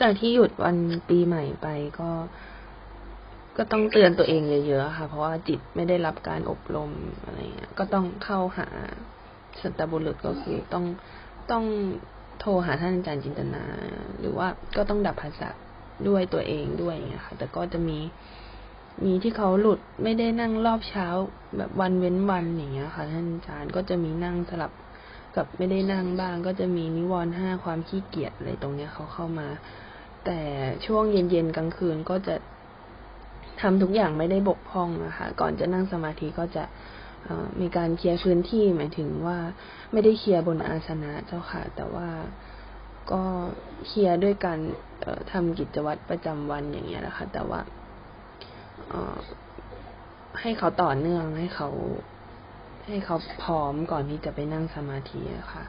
จากที่หยุดวันปีใหม่ไปก็ ก็ต้องเตือนตัวเองเยอะๆค่ะ เพราะว่าจิตไม่ได้รับการอบรมอะไรเงี้ย ก็ต้องเข้าหาสัตบุรุษก็คือต้องต้องโทรหาท่านอาจารย์จินตนา หรือว่าก็ต้องดับภาษาด้วยตัวเองด้วยอย่างเงี้ยค่ะ แต่ก็จะมีมีที่เขาหลุดไม่ได้นั่งรอบเช้า แบบวันเว้นวันอย่างเงี้ยค่ะ ท่านอาจารย์ก็จะมีนั่งสลับกับไม่ได้นั่งบ้าง ก็จะมีนิวรณ์ห้าความขี้เกียจอะไรตรงเนี้ยเขาเข้ามา แต่ช่วงเย็นๆกลางคืนก็จะทำทุกอย่างไม่ได้บกพร่องนะคะ ก่อนจะนั่งสมาธิก็จะมีการเคลียร์พื้นที่หมายถึงว่าไม่ได้เคลียร์บนอาสนะเจ้าค่ะ แต่ว่าก็เคลียร์ด้วยการทำกิจวัตรประจำวันอย่างเงี้ยนะคะแต่ว่าให้เขาต่อเนื่องให้เขา ให้เขาพร้อมก่อนที่จะไปนั่งสมาธิะค่ะ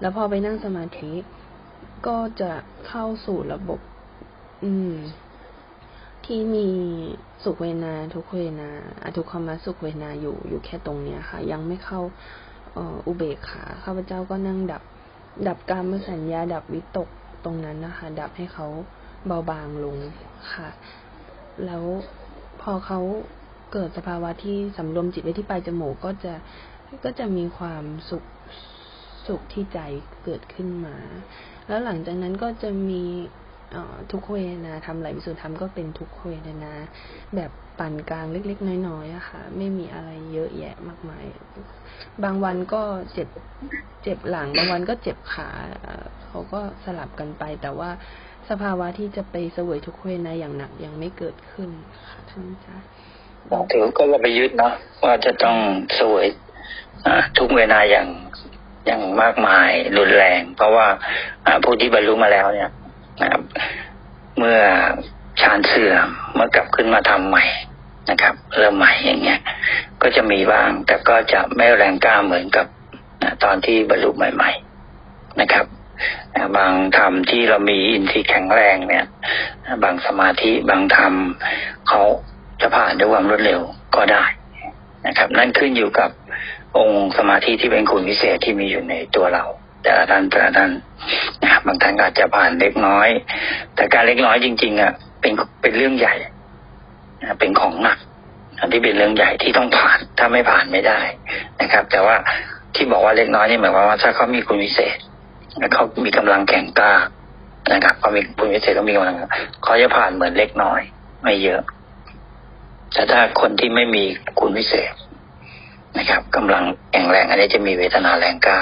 แล้วพอไปนั่งสมาธิก็จะเข้าสู่ระบบ อืม ที่มีสุขเวนาทุกเวนาอทุกขมสุขเวนาอยู่อยู่แค่ตรงเนี้ยค่ะ ยังไม่เข้าอุเบกขาข้าพเจ้าก็นั่งดับ ดับการมสัญญา ดับวิตกตรงนั้นนะคะ ดับให้เขาเบาบางลงค่ะ แล้วพอเขาเกิดสภาวะที่สำรวมจิตไว้ที่ปลายจมูกก็จะก็จะมีความสุขสุขที่ใจเกิดขึ้นมา แล้วหลังจากนั้นก็จะมี ทุกเวนาทำไหลวิสุทธธรรมก็เป็นทุกเวทนา แบบปานกลางเล็ก ๆ น้อยๆอะค่ะ ไม่มีอะไรเยอะแยะมากมาย บางวันก็เจ็บเจ็บหลัง บางวันก็เจ็บขาเขาก็สลับกันไป แต่ว่าสภาวะที่จะไปเสวยทุกเวนาอย่างหนักยังไม่เกิดขึ้นค่ะท่านอาจารย์ถือก็เราไปยึดเนาะว่าจะต้องเสวยทุกเวนาอย่างอย่างมากมายรุนแรง เพราะว่าผู้ที่บรรลุมาแล้วเนี่ย นะครับ เมื่อฌานเสื่อมเมื่อกลับขึ้นมาทำใหม่นะครับ เริ่มใหม่อย่างเงี้ย ก็จะมีบ้าง แต่ก็จะไม่แรงกล้าเหมือนกับตอนที่บรรลุใหม่ ๆนะครับบางธรรมที่เรามีอินทรีย์แข็งแรงเนี่ย บางสมาธิบางธรรมเขาจะผ่านด้วยความรวดเร็วก็ได้นะครับ นั่นขึ้นอยู่กับองค์สมาธิที่เป็นคุณพิเศษที่มีอยู่ในตัวเรา แต่ละท่านแต่ละท่านนะครับบางท่านอาจจะผ่านเล็กน้อย แต่การเล็กน้อยจริง ๆอะเป็นเป็นเรื่องใหญ่เป็นของหนักอันที่เป็นเรื่องใหญ่ที่ต้องผ่าน ถ้าไม่ผ่านไม่ได้นะครับ แต่ว่าที่บอกว่าเล็กน้อยนี่หมายความว่าถ้าเขามีคุณพิเศษเขามีกำลังแข็งกล้านะครับเขามีคุณพิเศษเขามีกำลังเขาจะผ่านเหมือนเล็กน้อย ไม่เยอะ แต่ถ้าคนที่ไม่มีคุณพิเศษนะครับกำลังแข็งแรง อันนี้จะมีเวทนาแรงกล้า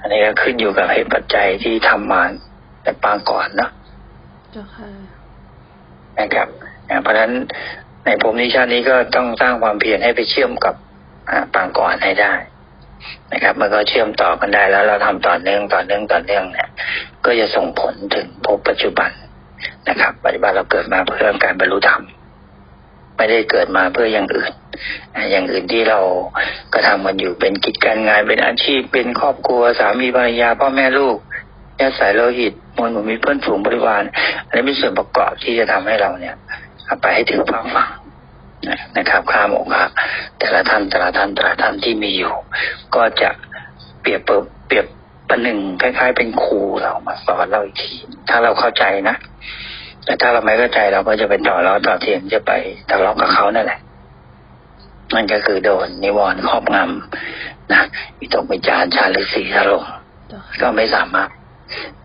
อันนี้ก็ขึ้นอยู่กับเหตุปัจจัยที่ทำมาแต่ปางก่อนเนาะเจ้าค่ะนะครับเพราะฉะนั้นในภูมินิชาตินี้ก็ต้องสร้างความเพียรให้ไปเชื่อมกับปางก่อนให้ได้ นะครับ มันก็เชื่อมต่อกันได้แล้วเราทำต่อเนื่องต่อเนื่องต่อเนื่องเนี่ย ก็จะส่งผลถึงภพปัจจุบันนะครับปัจจุบันเราเกิดมาเพื่อการบรรลุธรรม ไม่ได้เกิดมาเพื่ออย่างอื่น อย่างอื่นที่เราก็ทำกันอยู่เป็นกิจการงานเป็นอาชีพเป็นครอบครัวสามีภรรยาพ่อแม่ลูกญาติสายโลหิตมวลหมู่มีเพื่อนฝูงบริวารอันนี้เป็นส่วนประกอบที่จะทำให้เราเนี่ยไปให้ถึงฝั่งฝั่งนะครับข้ามองค์แต่ละท่านแต่ละท่านแต่ละท่านที่มีอยู่ ก็จะเปรียบเปรียบประหนึ่งคล้าย ๆ เป็นครูเรามาสอนเราอีกที ถ้าเราเข้าใจนะแต่ถ้าเราไม่เข้าใจเราก็จะเป็นต่อเราต่อเทียมจะไปทะเลาะกับเขานั่นแหละ มันก็คือโดนนิวรณ์ครอบงำนะมีตกไปจานชาหรือสีถล่มก็ไม่สามารถ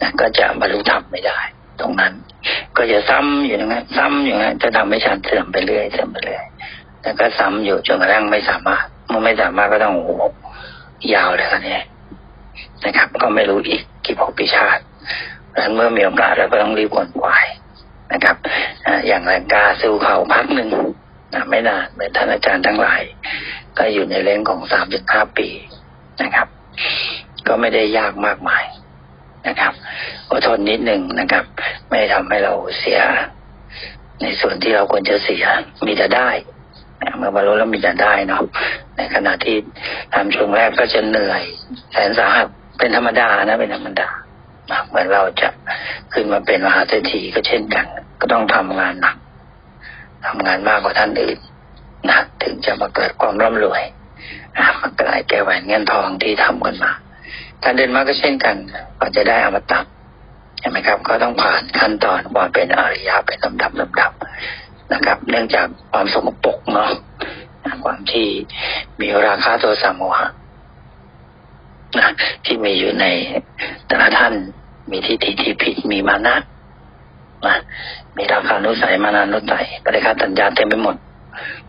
นะก็จะบรรลุธรรมไม่ได้ ตรงนั้น ก็จะซ้ำอยู่อย่างนั้นซ้ำอย่างนั้นจะทำให้ชานเสื่อมไปเรื่อยเสื่อมไปเรื่อยแล้วก็ซ้ำอยู่จนกระทั่งไม่สามารถเมื่อไม่สามารถก็ต้องโอ้ยาวเลยกันนี้นะครับ ก็ไม่รู้อีกกี่พบปีชาติดังนั้นเมื่อมีโอกาสแล้วก็ต้องรีบวนวายนะครับอย่างแรงกาสู้เขาพักหนึ่ง ไม่นานเหมือนท่านอาจารย์ทั้งหลาย ก็อยู่ในเลงของสามสิบห้าปีนะครับ ก็ไม่ได้ยากมากมายนะครับอดทนนิดหนึ่งนะครับ ไม่ทำให้เราเสีย ในส่วนที่เราควรจะเสียมีแต่ได้เมื่อบรรลุแล้วมีแต่ได้เนาะในขณะที่ทำช่วงแรกก็จะเหนื่อยแสนสาหัสเป็นธรรมดานะเป็นธรรมดาเหมือนเราจะขึ้นมาเป็นมหาเศรษฐีก็เช่นกัน ก็ต้องทำงานหนัก ทำงานมากกว่าท่านอื่นนะถึงจะมาเกิดความร่ำรวยมาเกิดแก้แหวนเงินทองที่ทำกันมาการเดินมาก็เช่นกันก็จะได้อมตะใช่ไหมครับ ก็ต้องผ่านขั้นตอนความเป็นอริยะเป็นลำดับลำดับนะครับ เนื่องจากความสมปกเนาะความที่มีราคาโทสะโมหะนะที่มีอยู่ในแต่ละท่านมีทิฏฐิที่ผิดมีมานะ มีราคานุสัยมานานุสัยปริคาตัญญาเต็มไปหมด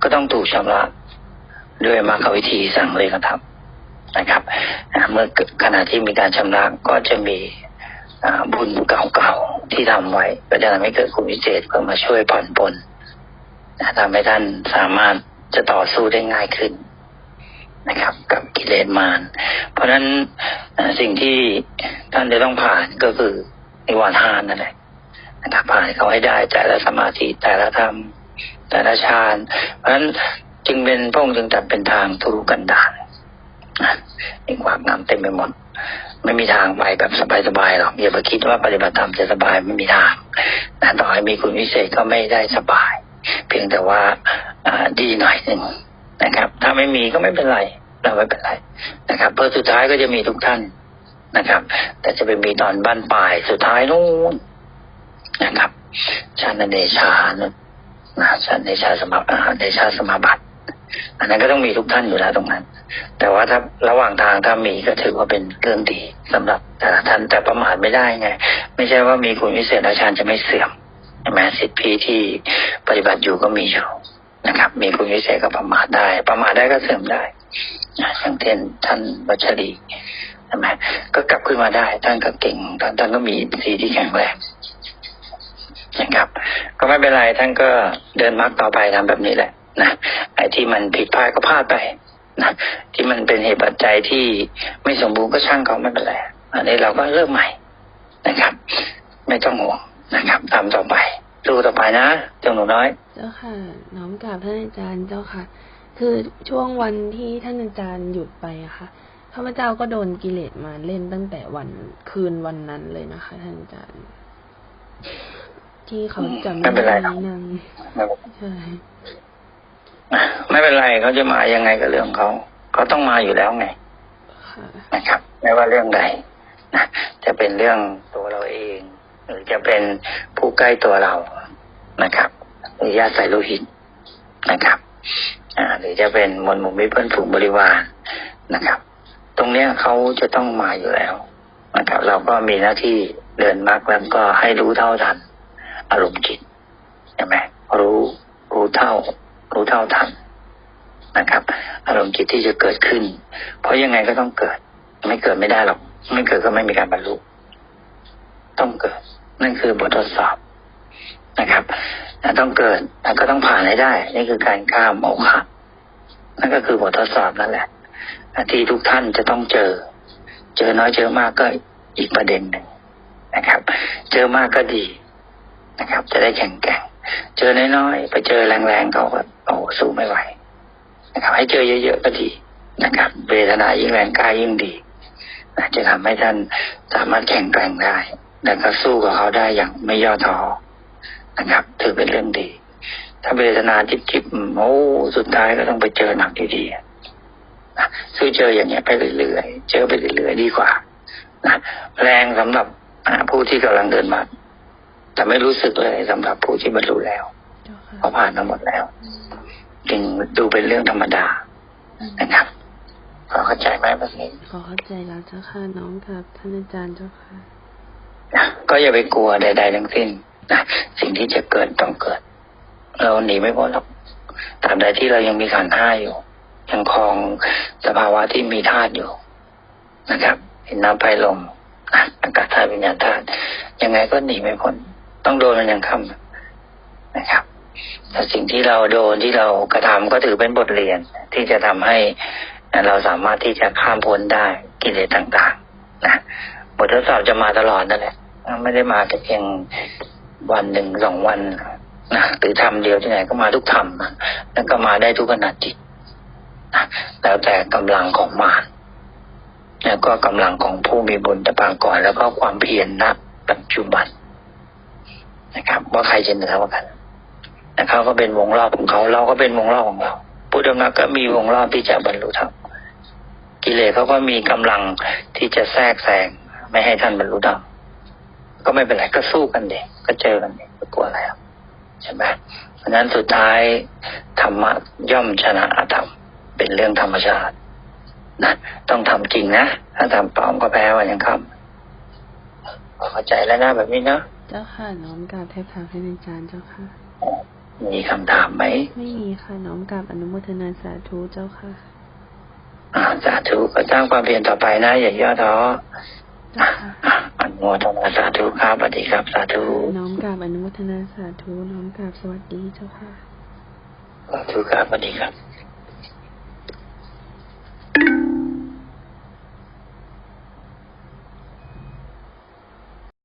ก็ต้องถูกชำระด้วยมรรควิธีสั่งเลยกระทำนะครับเมื่อขณะที่มีการชำระก็จะมีบุญเก่าๆที่ทำไว้ ก็จะทำให้เกิดคุณวิเศษเพื่อมาช่วยผ่อนปลนทำให้ท่านสามารถจะต่อสู้ได้ง่ายขึ้นนะครับ กับกิเลสมาร เพราะฉะนั้นสิ่งที่ท่านจะต้องผ่านก็คือนิวรณ์ห้านั่นแหละ นะครับผ่านเขาให้ได้แต่ละสมาธิแต่ละธรรม แต่ละฌานเพราะฉะนั้นจึงเป็นพงจึงจัดเป็นทางทุรุกันดารนะมีความงามเต็มไปหมด ไม่มีทางไปแบบสบายๆหรอกอย่าไปคิดว่าปฏิบัติธรรมจะสบายไม่มีทางต่อให้มีคุณวิเศษก็ไม่ได้สบาย เพียงแต่ว่าดีหน่อยหนึ่งนะครับ ถ้าไม่มีก็ไม่เป็นไรเราไม่เป็นไรนะครับเพราะสุดท้ายก็จะมีทุกท่านนะครับ แต่จะไปมีตอนบ้านปลายสุดท้ายนู่น นะครับชาณเดชานะนะชาณเดชาสมาอ่าเดชาสมาบัติ อันนั้นก็ต้องมีทุกท่านอยู่แล้วตรงนั้น แต่ว่าถ้าระหว่างทางถ้ามีก็ถือว่าเป็นเรื่องดีสำหรับแต่ละท่านแต่ประมาทไม่ได้ไง ไม่ใช่ว่ามีคุณวิเศษอาจารย์จะไม่เสื่อมใช่ไหมสิทธิที่ปฏิบัติอยู่ก็มีอยู่นะครับ มีคุณวิเศษก็ประมาทได้ ประมาทได้ก็เสื่อมได้นะอย่างเช่นท่านวัชรีใช่ไหมก็กลับขึ้นมาได้ ท่านก็เก่งท่านท่านก็มีสีที่แข็งแรง นะครับ ก็ไม่เป็นไรท่านก็เดินมรรคต่อไปทำแบบนี้แหละนะไอ้ที่มันผิดพลาดก็พลาดไปนะที่มันเป็นเหตุปัจจัยที่ไม่สมบูรณ์ก็ช่างเขาไม่เป็นไรอันนี้เราก็เริ่มใหม่นะครับ ไม่ต้องห่วงนะครับทำต่อไปดูต่อไปนะเจ้าหนูน้อย เจ้าค่ะ น้อมกราบท่านอาจารย์เจ้าค่ะ คือช่วงวันที่ท่านอาจารย์หยุดไปอะค่ะข้าพเจ้าก็โดนกิเลสมาเล่นตั้งแต่วันคืนวันนั้นเลยนะคะ ท่านอาจารย์ ที่เขาจะไม่เป็นไรหรอกนั่งไม่เป็นใช่ไม่เป็นไรเขาจะมายังไงกับเรื่องเขาเขาต้องมาอยู่แล้วไงค่ะนะครับ ไม่ว่าเรื่องใดนะจะเป็นเรื่องตัวเราเอง หรือจะเป็นผู้ใกล้ตัวเรานะครับหรือญาติสายโลหิตนะครับอ่าหรือจะเป็นมวลหมู่มิตรเพื่อนฝูงบริวารนะครับ ตรงเนี้ยเขาจะต้องมาอยู่แล้วนะครับ เราก็มีหน้าที่เดินมรรคแล้วก็ให้รู้เท่าทัน อารมณ์จิตใช่ไหมรู้รู้เท่า รู้เท่าทันนะครับ อารมณ์จิตที่จะเกิดขึ้น เพราะยังไงก็ต้องเกิด ไม่เกิดไม่ได้หรอกไม่เกิดก็ไม่มีการบรรลุต้องเกิด นั่นคือบททดสอบนะครับต้องเกิดแต่ก็ต้องผ่านให้ได้ นี่คือการข้ามโมฆะนั่นก็คือบททดสอบนั่นแหละที่ทุกท่านจะต้องเจอ เจอน้อยเจอมากก็อีกประเด็นหนึ่งนะครับ เจอมากก็ดี นะครับ จะได้แข็งแกร่ง เจอน้อยๆ ไปเจอแรงๆเขาก็โอ้สู้ไม่ไหวนะครับ ให้เจอเยอะๆก็ดีนะครับเวทนายิ่งแรงกายยิ่งดีนะจะทำให้ท่านสามารถแข็งแกร่งได้แล้วก็สู้กับเขาได้อย่างไม่ย่อท้อนะครับ ถือเป็นเรื่องดี ถ้าเวทนาจิบๆโอ้สุดท้ายก็ต้องไปเจอหนักดีๆนะสู้เจออย่างเงี้ยไปเรื่อยๆเจอไปเรื่อยๆดีกว่านะแรงสำหรับผู้ที่กำลังเดินมา แต่ไม่รู้สึกเลยสำหรับผู้ที่บรรลุแล้วเจ้าค่ะเพราะผ่านมาหมดแล้ว จึงดูเป็นเรื่องธรรมดานะครับพอเข้าใจไหมแบบนี้ขอเข้าใจแล้วเจ้าค่ะน้อมกราบท่านอาจารย์เจ้าค่ะนะก็อย่าไปกลัวใด ๆ ทั้งสิ้นนะสิ่งที่จะเกิดต้องเกิด เราหนีไม่พ้นหรอกตราบใดที่เรายังมีขันธ์ห้าอยู่ ยังครองสภาวะที่มีธาตุอยู่นะครับเห็นน้ำไฟลมอะอากาศธาตุวิญญาณธาตุยังไงก็หนีไม่พ้น ต้องโดนมันยังคำนะครับแต่สิ่งที่เราโดนที่เรากระทำก็ถือเป็นบทเรียน ที่จะทำให้เราสามารถที่จะข้ามพ้นได้กิเลสต่างๆนะบททดสอบจะมาตลอดนั่นแหละไม่ได้มาแต่เพียงวันหนึ่งสองวันนะหรือทำเดียวที่ไหนก็มาทุกธรรมนะแล้วก็มาได้ทุกขณะจิตนะแล้วแต่กำลังของมารแล้วก็กำลังของผู้มีบุญตะปางก่อน แล้วก็ความเพียรณปัจจุบัน นะครับ ว่าใครจะเหนือกว่ากันแต่เขาก็เป็นวงรอบของเขา เราก็เป็นวงรอบของเราพุทธมรรคก็มีวงรอบที่จะบรรลุธรรมกิเลสเขาก็มีกำลังที่จะแทรกแซงไม่ให้ท่านบรรลุธรรมก็ไม่เป็นไรก็สู้กันเด็กก็เจอกันเด็กก็กลัวอะไรหรอกใช่ไหมเพราะนั้นสุดท้ายธรรมะย่อมชนะอธรรมเป็นเรื่องธรรมชาตินะต้องทำจริงนะ ถ้าทำปลอมก็แพ้วันยังคำเข้าใจแล้วนะแบบนี้เนาะ เจ้าค่ะน้อมกราบเทพทางให้อาจารย์เจ้าค่ะ มีคำถามไหม ไม่มีค่ะน้อมกราบอนุโมทนาสาธุเจ้าค่ะ อ่าสาธุก็สร้างความเพียรต่อไปนะอย่าย่อท้อเจ้าค่ะอะอนุโมทนาสาธุครับสวัสดีครับ สาธุน้อมกราบอนุโมทนาสาธุน้อมกราบสวัสดีเจ้าค่ะสาธุครับสวัสดีครับ